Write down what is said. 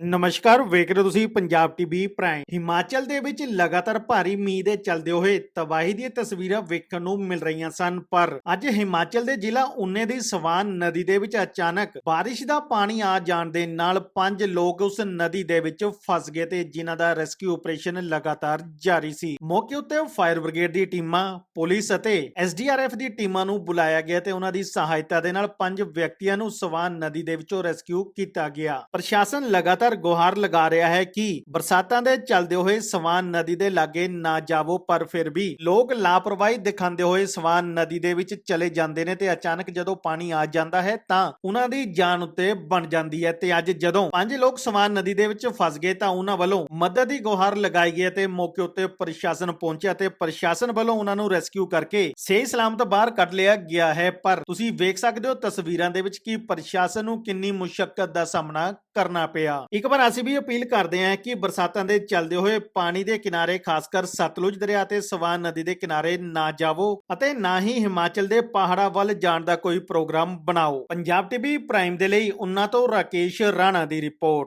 ਨਮਸਕਾਰ, ਵੇਖ ਰਹੇ ਹੋ ਤੁਸੀਂ ਪੰਜਾਬ ਟੀਵੀ ਪ੍ਰਾਈਮ। ਹਿਮਾਚਲ ਦੇ ਵਿੱਚ ਲਗਾਤਾਰ ਭਾਰੀ ਮੀਂਹ ਦੇ ਚੱਲਦੇ ਹੋਏ ਤਬਾਹੀ ਦੀਆਂ ਤਸਵੀਰਾਂ ਵੇਖਣ ਨੂੰ ਮਿਲ ਰਹੀਆਂ ਸਨ, ਪਰ ਅੱਜ ਹਿਮਾਚਲ ਦੇ ਜ਼ਿਲ੍ਹਾ ਉਨੇ ਦੀ ਸਵਾਨ ਨਦੀ ਦੇ ਵਿੱਚ ਅਚਾਨਕ ਬਾਰਿਸ਼ ਦਾ ਪਾਣੀ ਆ ਜਾਣ ਦੇ ਨਾਲ ਪੰਜ ਲੋਕ ਉਸ ਨਦੀ ਦੇ ਵਿੱਚ ਫਸ ਗਏ ਤੇ ਜਿਨ੍ਹਾਂ ਦਾ ਰੈਸਕਿਊ ਆਪਰੇਸ਼ਨ ਲਗਾਤਾਰ ਜਾਰੀ ਸੀ। ਮੌਕੇ ਉੱਤੇ ਫਾਇਰ ਬ੍ਰਿਗੇਡ ਦੀ ਟੀਮਾਂ, ਪੁਲਿਸ ਅਤੇ ਐਸਡੀਆਰਐਫ ਦੀ ਟੀਮਾਂ ਨੂੰ ਬੁਲਾਇਆ ਗਿਆ ਤੇ ਉਹਨਾਂ ਦੀ ਸਹਾਇਤਾ ਦੇ ਨਾਲ ਪੰਜ ਵਿਅਕਤੀਆਂ ਨੂੰ ਸਵਾਨ ਨਦੀ ਦੇ ਵਿੱਚੋਂ ਰੈਸਕਿਊ ਕੀਤਾ ਗਿਆ। ਪ੍ਰਸ਼ਾਸਨ ਲਗਾਤਾਰ ਗੁਹਾਰ ਲਗਾ ਰਿਹਾ ਹੈ ਕਿ ਬਰਸਾਤਾਂ ਦੇ ਚੱਲਦੇ ਹੋਏ ਸਵਾਨ ਨਦੀ ਦੇ ਲਾਗੇ ਨਾ ਜਾਵੋ, ਪਰ ਫਿਰ ਵੀ ਲੋਕ ਲਾਪਰਵਾਹੀ ਦਿਖਾਉਂਦੇ ਹੋਏ ਸਵਾਨ ਨਦੀ ਦੇ ਵਿੱਚ ਚਲੇ ਜਾਂਦੇ ਨੇ ਤੇ ਅਚਾਨਕ ਜਦੋਂ ਪਾਣੀ ਆ ਜਾਂਦਾ ਹੈ ਤਾਂ ਉਹਨਾਂ ਦੀ ਜਾਨ ਉੱਤੇ ਬਣ ਜਾਂਦੀ ਹੈ ਤੇ ਅੱਜ ਜਦੋਂ ਪੰਜ ਲੋਕ ਸਵਾਨ ਨਦੀ ਦੇ ਵਿੱਚ ਫਸ ਗਏ ਤਾਂ ਉਹਨਾਂ ਵੱਲੋਂ ਮਦਦ ਦੀ ਗੁਹਾਰ ਲਗਾਈ ਗਈ ਤੇ ਮੌਕੇ ਉੱਤੇ ਪ੍ਰਸ਼ਾਸਨ ਪਹੁੰਚਿਆ ਤੇ ਪ੍ਰਸ਼ਾਸਨ ਵੱਲੋਂ ਉਹਨਾਂ ਨੂੰ ਰੈਸਕਿਊ ਕਰਕੇ ਸਹੀ ਸਲਾਮਤ ਬਾਹਰ ਕੱਢ ਲਿਆ ਗਿਆ ਹੈ। ਪਰ ਤੁਸੀਂ ਵੇਖ ਸਕਦੇ ਹੋ ਤਸਵੀਰਾਂ ਦੇ ਵਿੱਚ ਕਿ ਪ੍ਰਸ਼ਾਸਨ ਨੂੰ ਕਿੰਨੀ ਮੁਸ਼ਕਲ ਦਾ ਸਾਹਮਣਾ ਕਰਨਾ ਪਿਆ। ਇੱਕ ਵਾਰ ਅਸੀਂ ਵੀ ਅਪੀਲ ਕਰਦੇ ਹਾਂ ਕਿ ਬਰਸਾਤਾਂ ਦੇ ਚੱਲਦੇ ਹੋਏ ਪਾਣੀ ਦੇ ਕਿਨਾਰੇ ਖਾਸ ਕਰ ਸਤਲੁਜ ਦਰਿਆ ਤੇ ਸਵਾਨ ਨਦੀ ਦੇ ਕਿਨਾਰੇ ਨਾ ਜਾਵੋ ਅਤੇ ਨਾ ਹੀ ਹਿਮਾਚਲ ਦੇ ਪਹਾੜਾਂ ਵੱਲ ਜਾਣ ਦਾ ਕੋਈ ਪ੍ਰੋਗਰਾਮ ਬਣਾਓ। ਪੰਜਾਬ ਟੀਵੀ ਪ੍ਰਾਈਮ ਦੇ ਲਈ ਉਨ੍ਹਾਂ ਤੋਂ ਰਾਕੇਸ਼ ਰਾਣਾ ਦੀ ਰਿਪੋਰਟ।